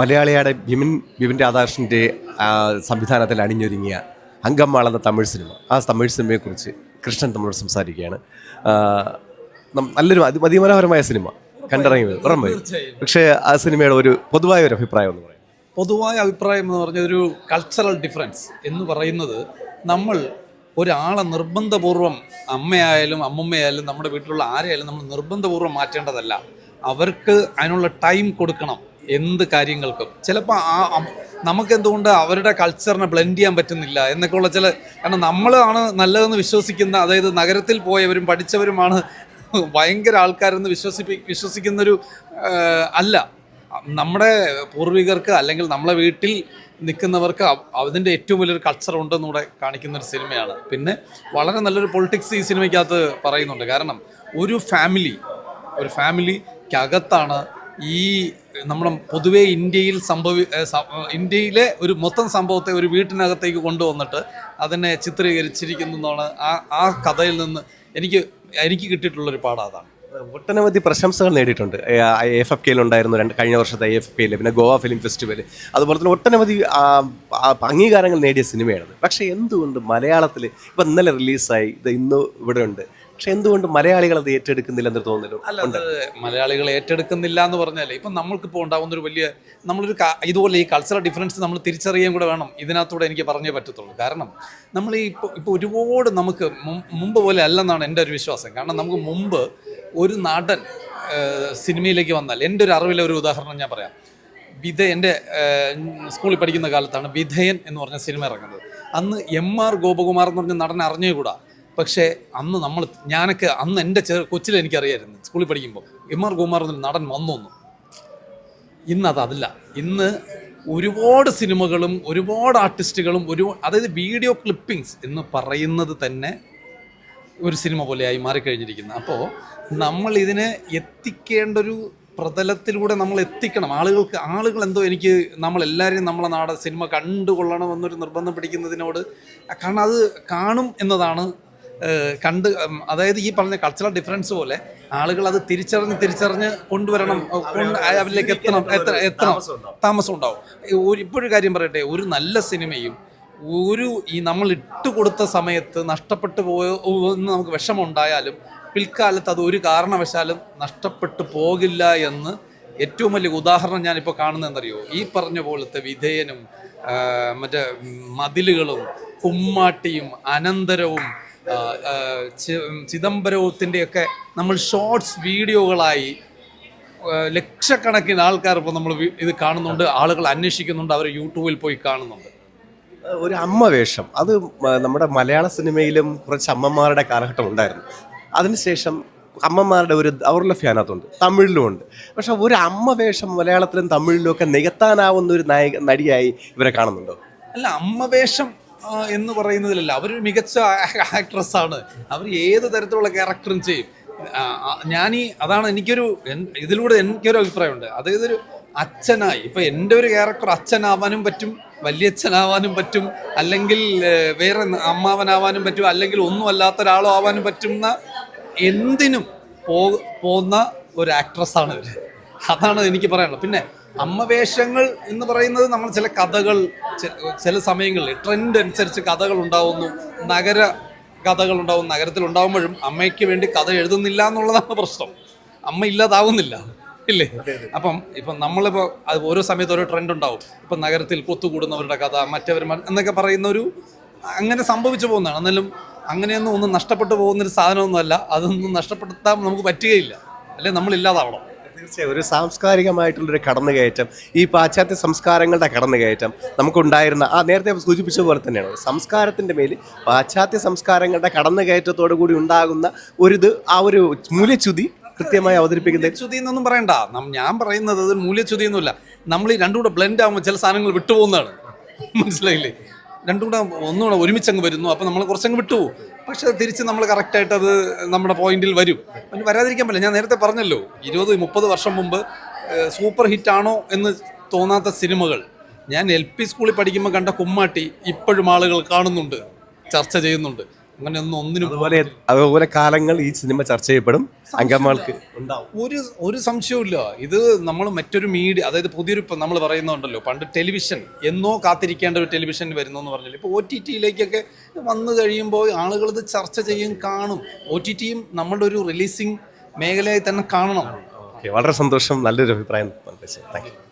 മലയാളിയുടെ ബിമിൻ ബിമിൻ രാധാകൃഷ്ണന്റെ സംവിധാനത്തിൽ അണിഞ്ഞൊരുങ്ങിയ അങ്കമ്മാൾ എന്ന തമിഴ് സിനിമ. ആ തമിഴ് സിനിമയെക്കുറിച്ച് കൃഷ്ണൻ നമ്മളോട് സംസാരിക്കുകയാണ്. നല്ലൊരു അതി അതിമനോഹരമായ സിനിമ. കണ്ടിറങ്ങിയത്. ഉറപ്പായി. പക്ഷേ ആ സിനിമയുടെ ഒരു പൊതുവായ ഒരു അഭിപ്രായം എന്ന് പറയും. പൊതുവായ അഭിപ്രായം എന്ന് പറഞ്ഞ ഒരു കൾച്ചറൽ ഡിഫറൻസ് എന്ന് പറയുന്നത് നമ്മൾ ഒരാളെ നിർബന്ധപൂർവം അമ്മയായാലും അമ്മമ്മയായാലും നമ്മുടെ വീട്ടിലുള്ള ആരെയായാലും നമ്മൾ നിർബന്ധപൂർവം മാറ്റേണ്ടതല്ല. അവർക്ക് അതിനുള്ള ടൈം കൊടുക്കണം. എന്ത് കാര്യങ്ങൾക്കും. ചിലപ്പോൾ ആ അം- നമുക്ക് എന്തുകൊണ്ട് അവരുടെ കൾച്ചറിനെ ബ്ലെൻഡ് ചെയ്യാൻ പറ്റുന്നില്ല എന്നൊക്കെയുള്ള ചില കാരണം നമ്മളാണ് നല്ലതെന്ന് വിശ്വസിക്കുന്ന അതായത് നഗരത്തിൽ പോയവരും പഠിച്ചവരുമാണ് ഭയങ്കര ആൾക്കാരെന്ന് വിശ്വസിപ്പി വിശ്വസിക്കുന്നൊരു അല്ല. നമ്മുടെ പൂർവികർക്ക് അല്ലെങ്കിൽ നമ്മളെ വീട്ടിൽ നിൽക്കുന്നവർക്ക് അതിന്റെ ഏറ്റവും വലിയൊരു കൾച്ചർ ഉണ്ടെന്ന് കാണിക്കുന്നൊരു സിനിമയാണ്. പിന്നെ വളരെ നല്ലൊരു പൊളിറ്റിക്സ് ഈ സിനിമയ്ക്കകത്ത് പറയുന്നുണ്ട്. കാരണം ഒരു ഫാമിലി ഒരു ഫാമിലിക്കകത്താണ് ഈ നമ്മുടെ പൊതുവേ ഇന്ത്യയിൽ സംഭവി ഇന്ത്യയിലെ ഒരു മൊത്തം സംഭവത്തെ ഒരു വീട്ടിനകത്തേക്ക് കൊണ്ടുവന്നിട്ട് അതിനെ ചിത്രീകരിച്ചിരിക്കുന്നു എന്നാണ് ആ ആ കഥയിൽ നിന്ന് എനിക്ക് എനിക്ക് കിട്ടിയിട്ടുള്ളൊരു പാഠം അതാണ്. ഒട്ടനവധി പ്രശംസകൾ നേടിയിട്ടുണ്ട്. എഫ് എഫ് കെയിൽ ഉണ്ടായിരുന്നു രണ്ട് കഴിഞ്ഞ വർഷത്തെ എഫ് എഫ് കെയിൽ പിന്നെ ഗോവ ഫിലിം ഫെസ്റ്റിവൽ അതുപോലെ തന്നെ ഒട്ടനവധി അംഗീകാരങ്ങൾ നേടിയ സിനിമയാണ് പക്ഷേ എന്തുകൊണ്ട് മലയാളത്തിൽ ഇപ്പം ഇന്നലെ റിലീസായി ഇത് ഇന്ന് ഇവിടെ ഉണ്ട്. പക്ഷെ എന്തുകൊണ്ട് മലയാളികൾ അത് ഏറ്റെടുക്കുന്നില്ലെന്ന് തോന്നലും അല്ല അത് മലയാളികൾ ഏറ്റെടുക്കുന്നില്ല എന്ന് പറഞ്ഞാൽ ഇപ്പം നമ്മൾക്കിപ്പോൾ ഉണ്ടാകുന്ന ഒരു വലിയ നമ്മളൊരു ഇതുപോലെ ഈ കൾച്ചറൽ ഡിഫറൻസ് നമ്മൾ തിരിച്ചറിയാൻ കൂടെ വേണം. ഇതിനകത്തൂടെ എനിക്ക് പറഞ്ഞേ പറ്റത്തുള്ളൂ. കാരണം നമ്മൾ ഈ ഇപ്പോൾ ഇപ്പോൾ ഒരുപാട് നമുക്ക് മുമ്പ് പോലെ അല്ലെന്നാണ് എന്റെ ഒരു വിശ്വാസം. കാരണം നമുക്ക് മുമ്പ് ഒരു നാടൻ സിനിമയിലേക്ക് വന്നാൽ എന്റെ ഒരു അറിവിലെ ഒരു ഉദാഹരണം ഞാൻ പറയാം. വിധ എന്റെ സ്കൂളിൽ പഠിക്കുന്ന കാലത്താണ് വിധേയൻ എന്ന് പറഞ്ഞ സിനിമ ഇറങ്ങുന്നത്. അന്ന് എം ആർ ഗോപകുമാർ എന്ന് പറഞ്ഞ നടൻ അറിഞ്ഞുകൂടാ? പക്ഷേ അന്ന് നമ്മൾ ഞാനൊക്കെ അന്ന് എന്റെ ചെറു കൊച്ചിൽ എനിക്കറിയായിരുന്നു സ്കൂളിൽ പഠിക്കുമ്പോൾ. എം ആർ കുമാർ എന്നൊരു നടൻ വന്നു വന്നു ഇന്ന് അതല്ല. ഇന്ന് ഒരുപാട് സിനിമകളും ഒരുപാട് ആർട്ടിസ്റ്റുകളും ഒരു അതായത് വീഡിയോ ക്ലിപ്പിങ്സ് എന്ന് പറയുന്നത് തന്നെ ഒരു സിനിമ പോലെയായി മാറിക്കഴിഞ്ഞിരിക്കുന്നത് അപ്പോൾ നമ്മൾ ഇതിനെ എത്തിക്കേണ്ട ഒരു പ്രതലത്തിലൂടെ നമ്മൾ എത്തിക്കണം. ആളുകൾക്ക് ആളുകൾ എന്തോ എനിക്ക് നമ്മളെല്ലാവരെയും നമ്മളെ നാടൻ സിനിമ കണ്ടുകൊള്ളണം എന്നൊരു നിർബന്ധം പിടിക്കുന്നതിനോട് കാരണം അത് കാണും എന്നതാണ് കണ്ട് അതായത് ഈ പറഞ്ഞ കൾച്ചറൽ ഡിഫറൻസ് പോലെ ആളുകൾ അത് തിരിച്ചറിഞ്ഞ് തിരിച്ചറിഞ്ഞ് കൊണ്ടുവരണം അവരിലേക്ക് എത്തണം എത്ര എത്തണം. താമസം ഉണ്ടാവും. ഒരു ഇപ്പോഴൊരു കാര്യം പറയട്ടെ ഒരു നല്ല സിനിമയും ഒരു ഈ നമ്മൾ ഇട്ടുകൊടുത്ത സമയത്ത് നഷ്ടപ്പെട്ടു പോയോ എന്ന് നമുക്ക് വിഷമമുണ്ടായാലും പിൽക്കാലത്ത് അത് ഒരു കാരണവശാലും നഷ്ടപ്പെട്ടു പോകില്ല എന്ന് ഏറ്റവും വലിയ ഉദാഹരണം ഞാനിപ്പോൾ കാണുന്നതെന്നറിയോ ഈ പറഞ്ഞ പോലത്തെ വിധേയനും മറ്റേ മതിലുകളും കുമ്മാട്ടിയും അനന്തരവും ചിദംബരത്തിന്റെയൊക്കെ നമ്മൾ ഷോർട്സ് വീഡിയോകളായി ലക്ഷക്കണക്കിന് ആൾക്കാർ ഇപ്പോൾ നമ്മൾ ഇത് കാണുന്നുണ്ട് ആളുകൾ അന്വേഷിക്കുന്നുണ്ട് അവർ യൂട്യൂബിൽ പോയി കാണുന്നുണ്ട്. ഒരു അമ്മ വേഷം. അത് നമ്മുടെ മലയാള സിനിമയിലും കുറച്ച് അമ്മമാരുടെ കാലഘട്ടം ഉണ്ടായിരുന്നു. അതിനുശേഷം അമ്മമാരുടെ ഒരു അവരുടെ ഫാനകത്തുണ്ട് തമിഴിലും ഉണ്ട്. പക്ഷെ ഒരു അമ്മ വേഷം മലയാളത്തിലും തമിഴിലും ഒക്കെ നികത്താനാവുന്ന ഒരു നായിക നടിയായി ഇവരെ കാണുന്നുണ്ടോ? അല്ല അമ്മ വേഷം എന്ന് പറയുന്നതിലല്ല. അവർ മികച്ച ആക്ട്രസ്സാണ് അവർ ഏത് തരത്തിലുള്ള ക്യാരക്ടറും ചെയ്യും. ഞാനീ അതാണ് എനിക്കൊരു ഇതിലൂടെ എനിക്കൊരു അഭിപ്രായമുണ്ട്. അതായത് ഒരു അച്ഛനായി. ഇപ്പൊ എന്റെ ഒരു ക്യാരക്ടർ അച്ഛനാവാനും പറ്റും വലിയച്ഛനാവാനും പറ്റും അല്ലെങ്കിൽ വേറെ അമ്മാവനാവാനും പറ്റും അല്ലെങ്കിൽ ഒന്നും അല്ലാത്ത ഒരാളോ ആവാനും പറ്റുന്ന എന്തിനും പോ പോകുന്ന ഒരു ആക്ട്രസ്സാണ് ഇവർ അതാണ് എനിക്ക് പറയാനുള്ളത്. പിന്നെ അമ്മവേഷങ്ങൾ എന്ന് പറയുന്നത് നമ്മൾ ചില കഥകൾ ചില സമയങ്ങളിൽ ട്രെൻഡ് അനുസരിച്ച് കഥകൾ ഉണ്ടാവുന്നു നഗര കഥകൾ ഉണ്ടാവും നഗരത്തിൽ ഉണ്ടാവുമ്പോഴും അമ്മയ്ക്ക് വേണ്ടി കഥ എഴുതുന്നില്ല എന്നുള്ളതാണ് പ്രശ്നം. അമ്മ ഇല്ലാതാവുന്നില്ല ഇല്ലേ? അപ്പം ഇപ്പം നമ്മളിപ്പോൾ അത് ഓരോ സമയത്ത് ഓരോ ട്രെൻഡ് ഉണ്ടാവും. ഇപ്പം നഗരത്തിൽ കൊത്തുകൂടുന്നവരുടെ കഥ മറ്റവർ എന്നൊക്കെ പറയുന്ന ഒരു അങ്ങനെ സംഭവിച്ചു പോകുന്നതാണ്. എന്നാലും അങ്ങനെയൊന്നും ഒന്നും നഷ്ടപ്പെട്ടു പോകുന്നൊരു സാധനമൊന്നുമല്ല. അതൊന്നും നഷ്ടപ്പെടുത്താൻ നമുക്ക് പറ്റുകയില്ല. അല്ലെ? നമ്മൾ ഇല്ലാതാവണം. തീർച്ചയായും ഒരു സാംസ്കാരികമായിട്ടുള്ളൊരു കടന്നുകയറ്റം ഈ പാശ്ചാത്യ സംസ്കാരങ്ങളുടെ കടന്നുകയറ്റം നമുക്കുണ്ടായിരുന്ന ആ നേരത്തെ സൂചിപ്പിച്ച പോലെ തന്നെയാണ് സംസ്കാരത്തിന്റെ മേൽ പാശ്ചാത്യ സംസ്കാരങ്ങളുടെ കടന്നുകയറ്റത്തോടു കൂടി ഉണ്ടാകുന്ന ഒരിത് ആ ഒരു മൂല്യച്യുതി കൃത്യമായി അവതരിപ്പിക്കുന്ന ചുതി എന്നൊന്നും പറയണ്ട. ഞാൻ പറയുന്നത് മൂല്യച്യുതി ഒന്നുമില്ല നമ്മൾ ഈ രണ്ടും കൂടെ ബ്ലെൻഡ് ആകുമ്പോൾ ചില സാധനങ്ങൾ വിട്ടുപോകുന്നതാണ്. മനസ്സിലായില്ലേ? രണ്ടും കൂടെ ഒന്നുകൂടെ ഒരുമിച്ചങ്ങ് വരുന്നു. അപ്പോൾ നമ്മൾ കുറച്ചങ്ങ് വിട്ടുപോകും. പക്ഷെ തിരിച്ച് നമ്മൾ കറക്റ്റായിട്ട് അത് നമ്മുടെ പോയിന്റിൽ വരും. അതിന് വരാതിരിക്കാൻ പറ്റില്ല. ഞാൻ നേരത്തെ പറഞ്ഞല്ലോ ഇരുപത് മുപ്പത് വർഷം മുമ്പ് സൂപ്പർ ഹിറ്റ് ആണോ എന്ന് തോന്നാത്ത സിനിമകൾ. ഞാൻ എൽ പി സ്കൂളിൽ പഠിക്കുമ്പോൾ കണ്ട കുമ്മാട്ടി ഇപ്പോഴും ആളുകൾ കാണുന്നുണ്ട് ചർച്ച ചെയ്യുന്നുണ്ട്. അങ്ങനെയൊന്നും ഒന്നിനും അതുപോലെ അതുപോലെ കാലങ്ങൾ ഈ സിനിമ ചർച്ച ചെയ്യപ്പെടും. അംഗന്മാർക്ക് ഒരു ഒരു സംശയവുമില്ല. ഇത് നമ്മൾ മറ്റൊരു മീഡിയ അതായത് പുതിയൊരു നമ്മൾ പറയുന്നുണ്ടല്ലോ പണ്ട് ടെലിവിഷൻ എന്നോ കാത്തിരിക്കേണ്ട ഒരു ടെലിവിഷൻ വരുന്നു എന്ന് പറഞ്ഞാൽ ഇപ്പോൾ ഒ ടി ടിയിലേക്കൊക്കെ വന്നു കഴിയുമ്പോൾ ആളുകൾ ഇത് ചർച്ച ചെയ്യും കാണും. ഒ ടി ടിയും നമ്മളുടെ ഒരു റിലീസിങ് മേഖലയായി തന്നെ കാണണം. ഓക്കെ വളരെ സന്തോഷം. നല്ലൊരു അഭിപ്രായം. Thank you